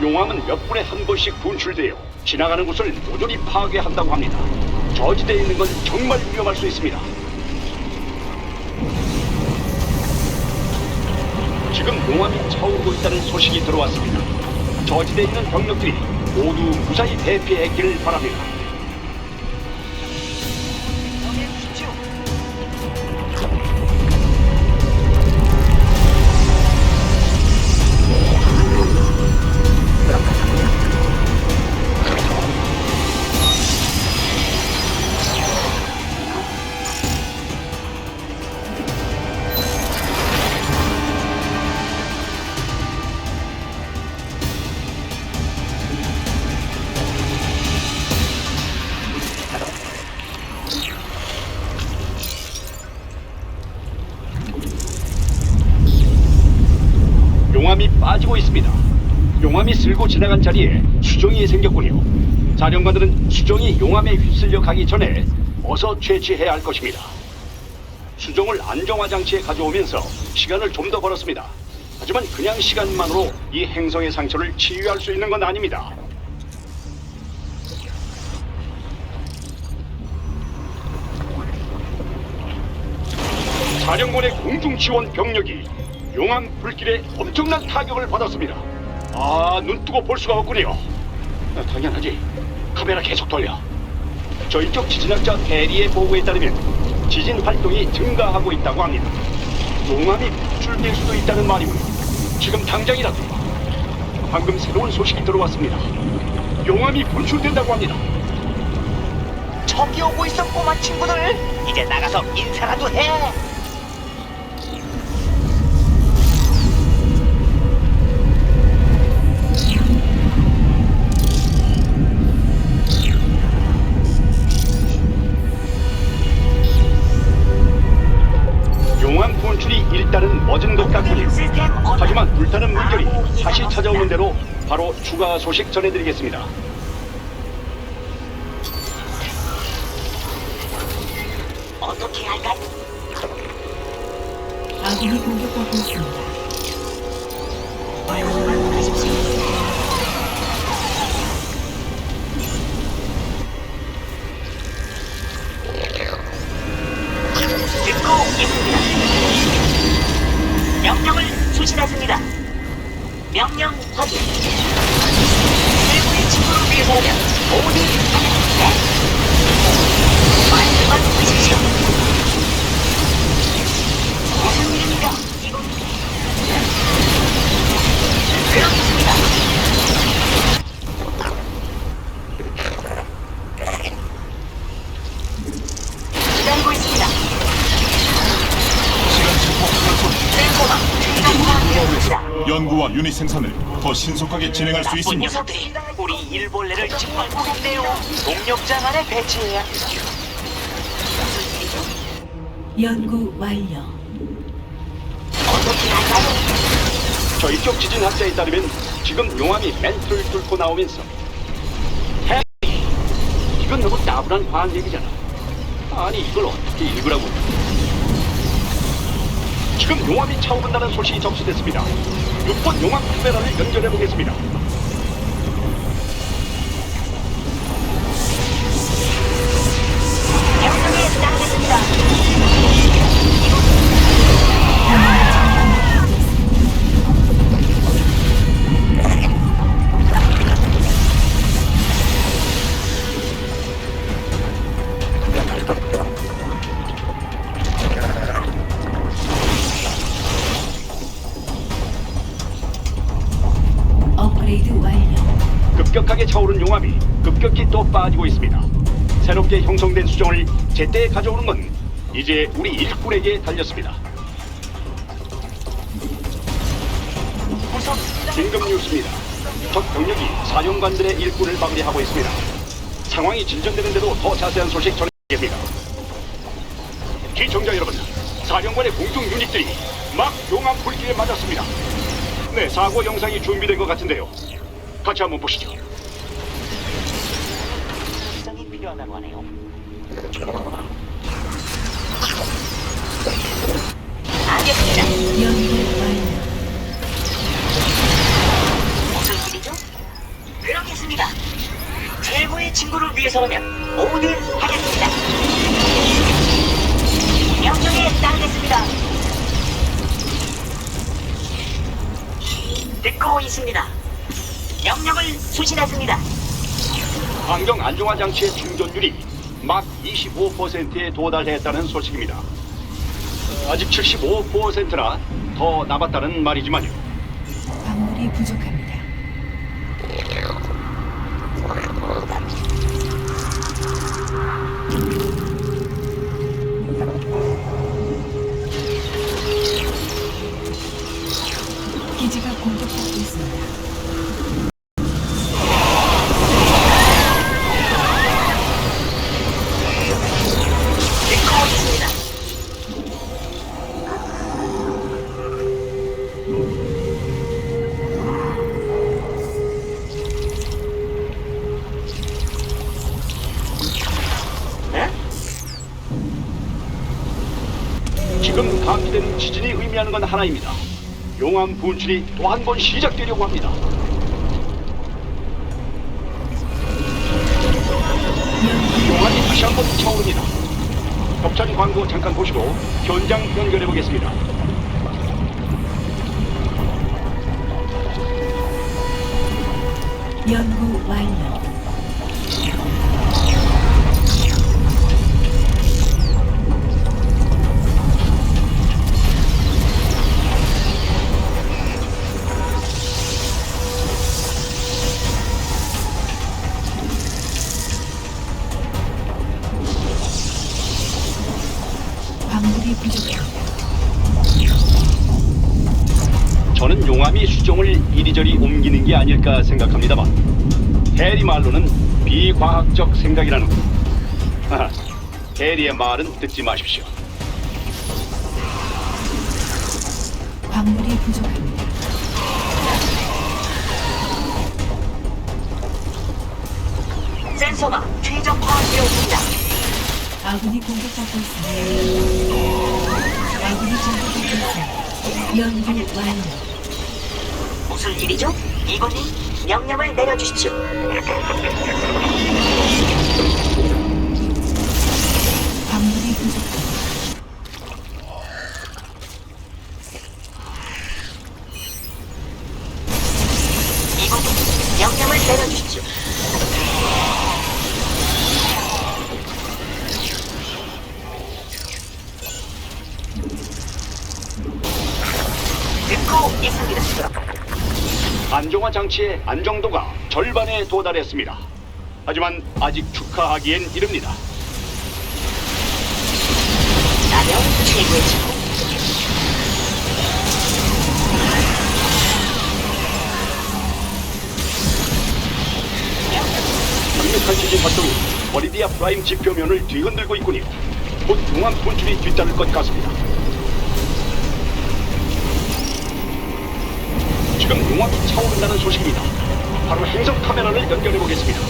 용암은 몇 분에 한 번씩 분출되어 지나가는 곳을 모조리 파괴한다고 합니다. 저지대에 있는 건 정말 위험할 수 있습니다. 지금 용암이 차오르고 있다는 소식이 들어왔습니다. 저지대에 있는 병력들이 모두 무사히 대피했기를 바랍니다. 지나간 자리에 수정이 생겼군요. 사령관들은 수정이 용암에 휩쓸려 가기 전에 어서 채취해야 할 것입니다. 수정을 안정화 장치에 가져오면서 시간을 좀 더 벌었습니다. 하지만 그냥 시간만으로 이 행성의 상처를 치유할 수 있는 건 아닙니다. 사령관의 공중 지원 병력이 용암 불길에 엄청난 타격을 받았습니다. 아, 눈 뜨고 볼 수가 없군요. 아, 당연하지. 카메라 계속 돌려. 저희 쪽 지진학자 대리의 보고에 따르면 지진 활동이 증가하고 있다고 합니다. 용암이 분출될 수도 있다는 말이군요. 지금 당장이라도. 방금 새로운 소식이 들어왔습니다. 용암이 분출된다고 합니다. 저기 오고 있어 꼬마 친구들 이제 나가서 인사라도 해 일단은 멎은 것 같군요. 하지만 불타는 물결이 다시 찾아오는 대로 바로 추가 소식 전해드리겠습니다. 어떻게 할까 아군이 공격받고 있습니다. 명령을 수신했습니다. 명령 확인. 최고의 친구를 위해서라면 모든 네. 말씀만 주십시오 무슨 일입니까 이곳 그렇습니다 기다리고 있습니다 셀코나 중간과 유닛 생산을 더 신속하게 진행할 수 나쁜 있습니다. 녀석들이 우리 일벌레를 짓밟고 있네요. 동력장 안에 배치해야 연구 완료. 어떻게 할까요? 저희 쪽 지진 학자에 따르면 지금 용암이 멘트를 뚫고 나오면서 해 이건 너무 따분한 과학 얘기잖아. 아니 이걸 어떻게 읽으라고? 지금 용암이 차오른다는 소식이 접수됐습니다. 6번 용암 카메라를 연결해 보겠습니다. 명령에 따르겠습니다. 용암이 급격히 또 빠지고 있습니다. 새롭게 형성된 수정을 제때 가져오는 건 이제 우리 일꾼에게 달렸습니다. 긴급 뉴스입니다. 적 병력이 사령관들의 일꾼을 막으려 하고 있습니다. 상황이 진전되는 대로 더 자세한 소식 전해드립니다. 시청자 여러분, 사령관의 공중 유닛들이 막 용암 불길에 맞았습니다. 네, 사고 영상이 준비된 것 같은데요. 같이 한번 보시죠. 필요하다고 하네요. 알겠습니다. 무슨 일이죠? 그렇겠습니다. 최고의 친구를 위해서라면 뭐든 하겠습니다. 명령에 따르겠습니다. 듣고 있습니다. 명령을 수신했습니다. 환경 안정화 장치의 충전율이 막 25%에 도달했다는 소식입니다. 아직 75%나 더 남았다는 말이지만요. 광물이 부족합니다. 기지가 공격받고 있습니다. 의미하는 건 하나입니다. 용암 분출이 또 한 번 시작되려고 합니다. 용암이 다시 한 번 차오릅니다. 격찬 광고 잠깐 보시고 현장 연결해 보겠습니다. 연구 완료. 게 아닐까 생각합니다만 해리 말로는 비과학적 생각이라는 거. 해리의 말은 듣지 마십시오. 광물이 부족합니다. 센서가 최적화 되었습니다. 아군이 공격받고 있습니다. 아군이 공격받고 있습니다. 연구 완료. 무슨 일이죠? 이번님 명령을 내려주십시오. 안정화 장치의 안정도가 절반에 도달했습니다. 하지만 아직 축하하기엔 이릅니다. 나령 최고의. 강력한 지진 활동이 버리디아 프라임 지표면을 뒤흔들고 있군요. 곧 용암 분출이 뒤따를 것 같습니다. 지금 용암이 차오른다는 소식입니다. 바로 행성 카메라를 연결해 보겠습니다.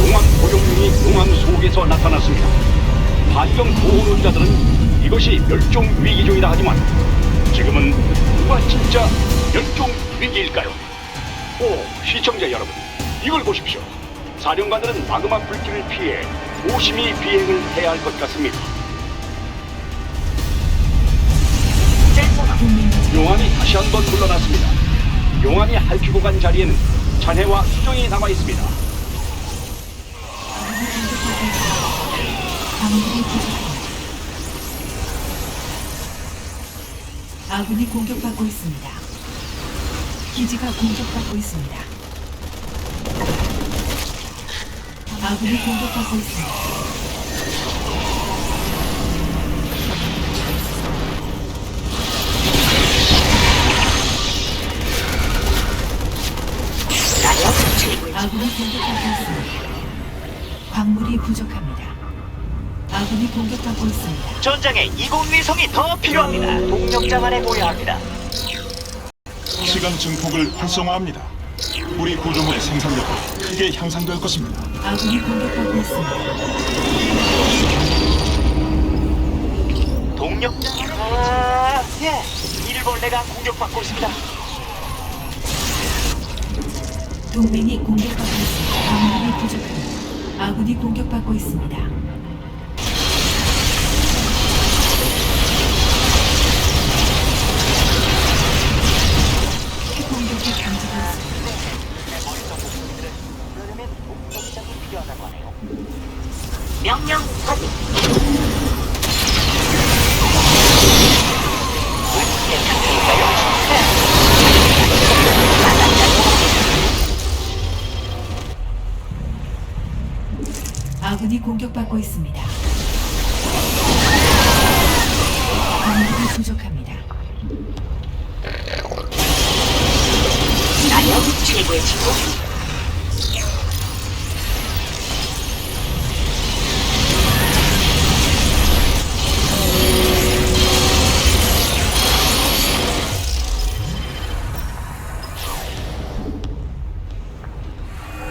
용암 고용륜이 용암 속에서 나타났습니다. 반경 보호론자들은 이것이 멸종 위기종이라 하지만 지금은 누가 진짜 멸종 위기일까요? 오, 시청자 여러분, 이걸 보십시오. 사령관들은 마그마 불길을 피해 조심히 비행을 해야 할 것 같습니다. 용암이 다시 한 번 물러났습니다. 용암이 핥히고 간 자리에는 잔해와 수정이 남아 있습니다. 아군이 공격받고 있습니다. 기지가 공격받고 있습니다. 아군이 공격받고 있습니다. 아군이 공격받고 있습니다. 광물이 부족합니다. 아군이 공격받고 있습니다. 전장에 이공위성이 더 필요합니다. 동력장 안에 모여야 합니다. 시간 증폭을 활성화합니다. 우리 구조물의 생산력도 크게 향상될 것입니다. 아군이 공격받고 있습니다. 동력장 아, 예. 일벌레가 공격받고 있습니다. 동맹이 공격받고 있습니다. 광물이 부족합니다. 아군이 공격받고 있습니다. 친구.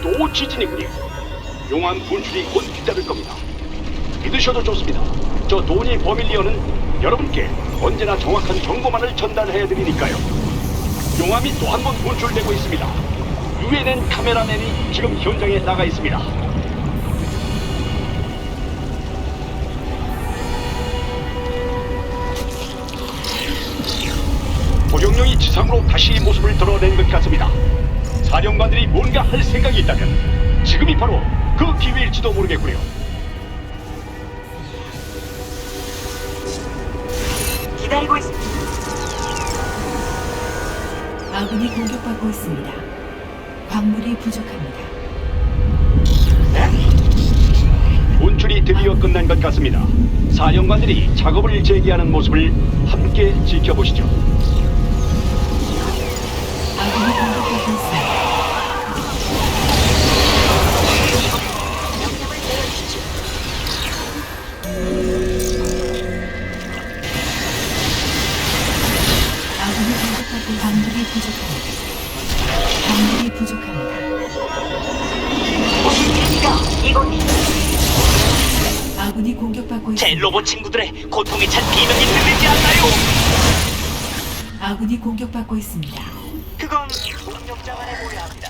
또 지진이군요. 용암 분출이 곧 기다릴 겁니다. 믿으셔도 좋습니다. 저 도니 버밀리어는 여러분께 언제나 정확한 정보만을 전달해 드리니까요. 용암이 또 한 번 분출되고 있습니다. UNN 카메라맨이 지금 현장에 나가 있습니다. 도경령이 지상으로 다시 모습을 드러낸 것 같습니다. 사령관들이 뭔가 할 생각이 있다면 지금이 바로 그 기회일지도 모르겠군요. 기다리고 있. 아군이 공격받고 있습니다. 광물이 부족합니다. 분출이 드디어 끝난 것 같습니다. 사령관들이 작업을 재개하는 모습을 함께 지켜보시죠. 아군이 아군이 공격받고 제 있습니다. 로봇 친구들의 고통에 찬 비명이 들리지 않나요? 아군이 공격받고 있습니다. 그건 동력장 안에 보여야 합니다.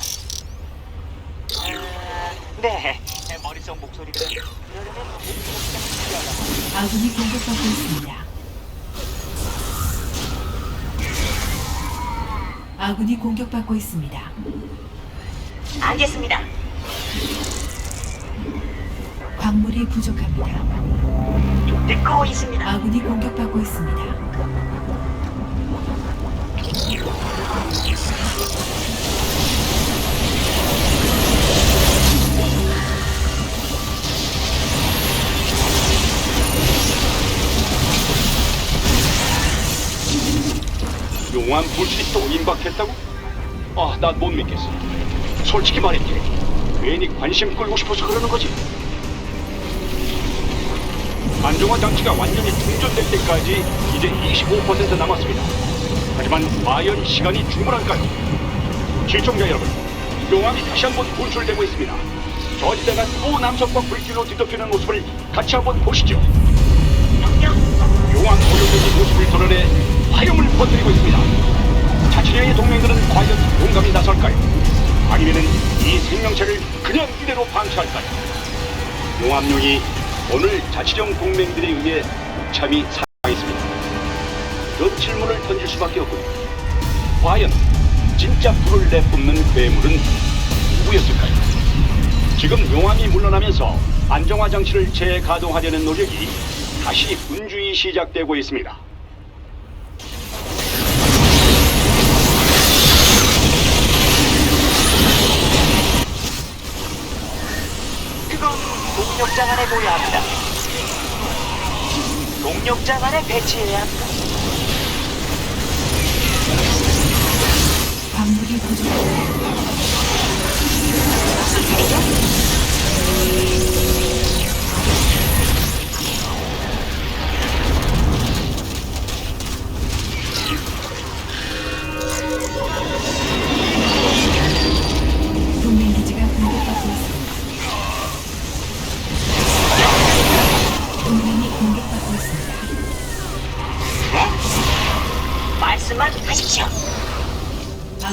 아, 네, 제 머릿속 목소리를 그러려면 필요하다고. 아군이 공격받고 있습니다. 아군이 공격받고 있습니다. 알겠습니다. 광물이 부족합니다. 듣고 있습니다. 아군이 공격받고 있습니다. 용암 분출이 또 임박했다고? 아, 난 못 믿겠어. 솔직히 말할게. 괜히 관심 끌고 싶어서 그러는 거지. 안정화 장치가 완전히 충전될 때까지 이제 25% 남았습니다. 하지만 과연 시간이 충분할까요? 시청자 여러분, 용암이 다시 한번 분출되고 있습니다. 저지대가 또 남성과 불길로 뒤덮이는 모습을 같이 한번 보시죠. 용암 고용된 모습을 드러내 화염을 퍼뜨리고 있습니다. 자치령의 동맹들은 과연 용감히 나설까요? 아니면은 이 생명체를 그냥 이대로 방치할까요? 용암용이 오늘 자치령 동맹들에 의해 참이 사망했습니다. 이런 질문을 던질 수밖에 없군요. 과연 진짜 불을 내뿜는 괴물은 누구였을까요? 지금 용암이 물러나면서 안정화 장치를 재가동하려는 노력이 다시 분주히 시작되고 있습니다. 보여야 합니다. 동력장 안에 배치해야 합니다. 광물이 부족합니다. 무슨 일이죠?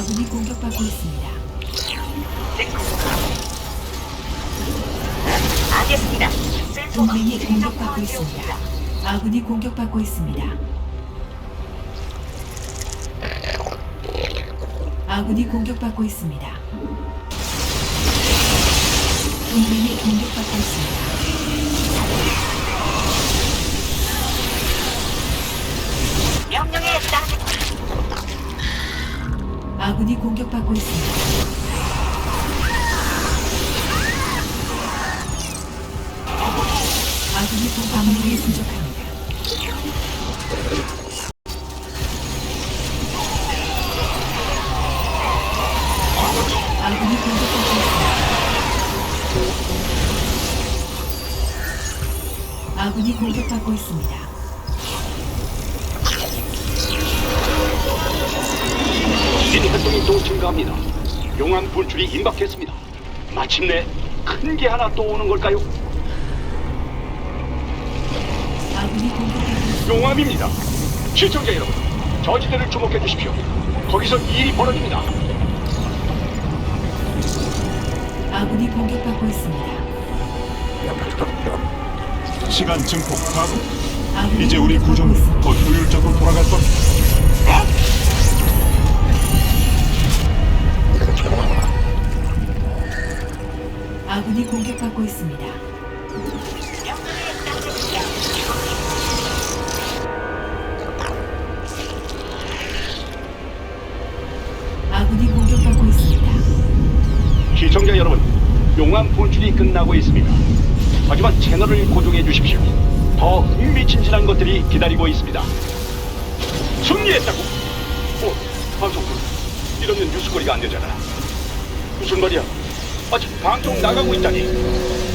아군이 공격받고 있습니다. 알겠습니다. 센터가 동맹이 공격받고 정상화되었습니다. 있습니다. 아군이 공격받고 있습니다. 아군이 공격받고 있습니다. 동맹이 공격받고 있습니다. 명령에 따르 아군이 공격받고 있습니다. 아군이 공방물이 부족합니다. 아군이 공격받고 있습니다. 아군이 공격받고 있습니다. 또 증가합니다. 용암 분출이 임박했습니다. 마침내 큰 게 하나 또 오는 걸까요? 아군이 공격받고 있습니다. 용암입니다. 시청자 여러분, 저지대를 주목해 주십시오. 거기서 일이 벌어집니다. 아군이 공격받고 있습니다. 시간 증폭 가동. 아군이 이제 우리 공격받고 있습니다. 더 효율적으로 돌아갈 겁니다. 아군이 공격받고 있습니다. 아군이 공격받고 있습니다. 시청자 여러분, 용암 분출이 끝나고 있습니다. 하지만 채널을 고정해 주십시오. 더 흥미진진한 것들이 기다리고 있습니다. 승리했다고? 어, 방송국. 이러면 뉴스거리가 안 되잖아. 무슨 말이야? 아직 방송 나가고 있다니.